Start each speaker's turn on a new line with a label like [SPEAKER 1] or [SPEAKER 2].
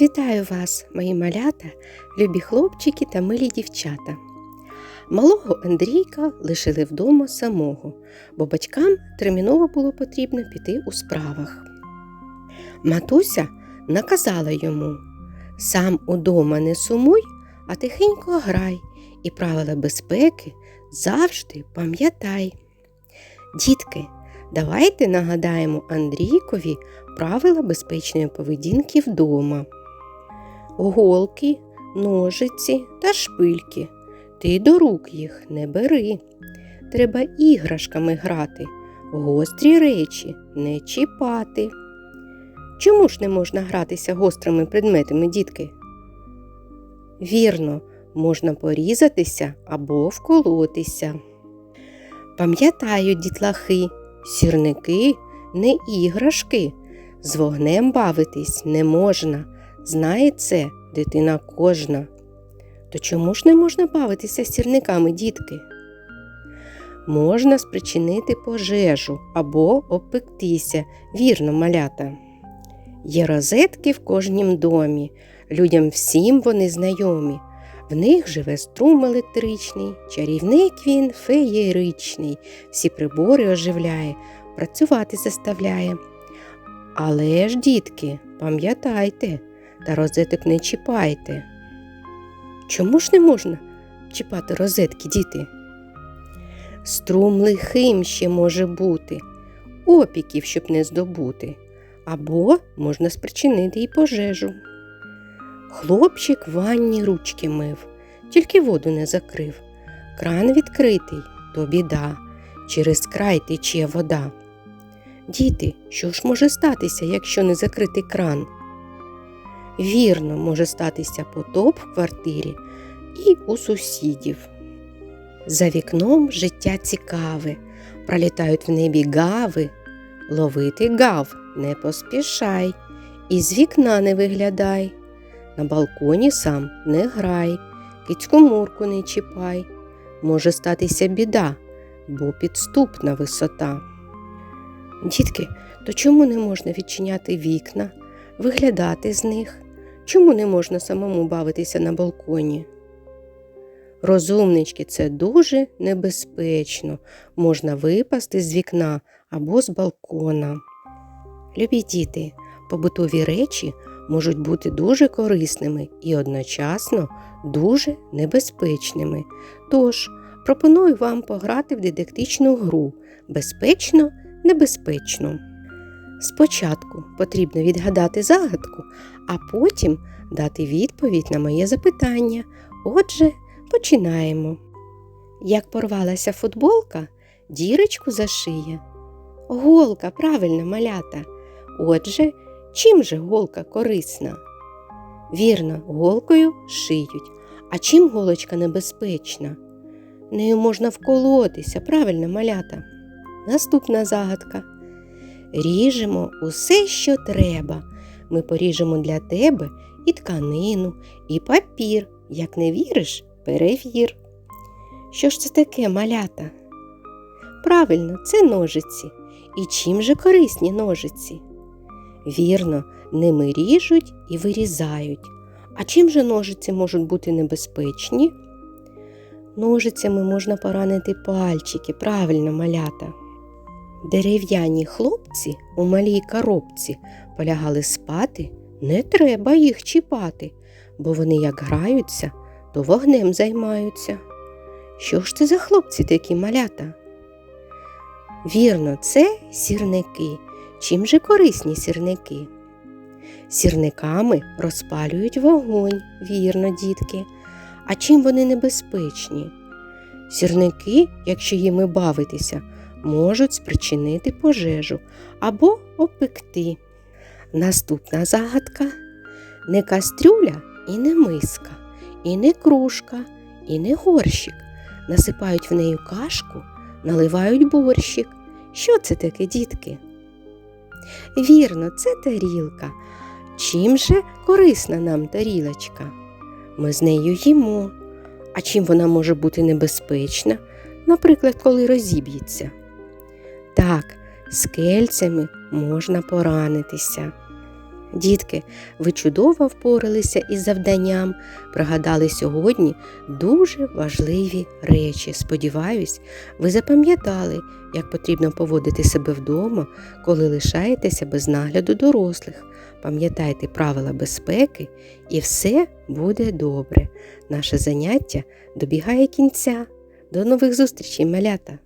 [SPEAKER 1] Вітаю вас, мої малята, любі хлопчики та милі дівчата. Малого Андрійка лишили вдома самого, бо батькам терміново було потрібно піти у справах. Матуся наказала йому сам удома не сумуй, а тихенько грай, і правила безпеки завжди пам'ятай. Дітки, давайте нагадаємо Андрійкові правила безпечної поведінки вдома. Голки, ножиці та шпильки. Ти до рук їх не бери. Треба іграшками грати, гострі речі не чіпати. Чому ж не можна гратися гострими предметами, дітки? Вірно, можна порізатися або вколотися. Пам'ятають дітлахи, сірники не іграшки. З вогнем бавитись не можна. Знає це дитина кожна. То чому ж не можна бавитися сірниками, дітки? Можна спричинити пожежу або обпектися, вірно, малята. Є розетки в кожнім домі, людям всім вони знайомі. В них живе струм електричний, чарівник він феєричний, всі прибори оживляє, працювати заставляє. Але ж, дітки, пам'ятайте, та розеток не чіпайте. Чому ж не можна чіпати розетки, діти? Струм лихим ще може бути, опіків, щоб не здобути, або можна спричинити й пожежу. Хлопчик ванні ручки мив, тільки воду не закрив. Кран відкритий, то біда, через край тече вода. Діти, що ж може статися, якщо не закрити кран? Вірно, може статися потоп в квартирі і у сусідів. За вікном життя цікаве, пролітають в небі гави. Ловити гав не поспішай, і з вікна не виглядай. На балконі сам не грай, кицьку мурку не чіпай. Може статися біда, бо підступна висота. Дітки, то чому не можна відчиняти вікна, виглядати з них? Чому не можна самому бавитися на балконі? Розумнички, це дуже небезпечно. Можна випасти з вікна або з балкона. Любі діти, побутові речі можуть бути дуже корисними і одночасно дуже небезпечними. Тож пропоную вам пограти в дидактичну гру безпечно, небезпечно. Спочатку потрібно відгадати загадку, а потім дати відповідь на моє запитання. Отже, починаємо. Як порвалася футболка, дірочку зашиє. Голка правильно малята. Отже, чим же голка корисна? Вірно, голкою шиють. А чим голочка небезпечна? Нею можна вколотися, правильно малята. Наступна загадка. Ріжемо усе, що треба. Ми поріжемо для тебе і тканину, і папір. Як не віриш, перевір. Що ж це таке малята? Правильно, це ножиці. І чим же корисні ножиці? Вірно, ними ріжуть і вирізають. А чим же ножиці можуть бути небезпечні? Ножицями можна поранити пальчики, правильно малята. Дерев'яні хлопці у малій коробці полягали спати, не треба їх чіпати, бо вони як граються, то вогнем займаються. Що ж це за хлопці такі малята? Вірно, це сірники. Чим же корисні сірники? Сірниками розпалюють вогонь, вірно, дітки. А чим вони небезпечні? Сірники, якщо їми бавитися, можуть спричинити пожежу або опекти. Наступна загадка не кастрюля і не миска, і не кружка, і не горщик. Насипають в неї кашку, наливають борщик. Що це таке, дітки? Вірно, це тарілка. Чим же корисна нам тарілочка? Ми з нею їмо. А чим вона може бути небезпечна, наприклад, коли розіб'ється? Так, з кельцями можна поранитися. Дітки, ви чудово впоралися із завданням, пригадали сьогодні дуже важливі речі. Сподіваюсь, ви запам'ятали, як потрібно поводити себе вдома, коли лишаєтеся без нагляду дорослих. Пам'ятайте правила безпеки, і все буде добре. Наше заняття добігає кінця. До нових зустрічей, малята!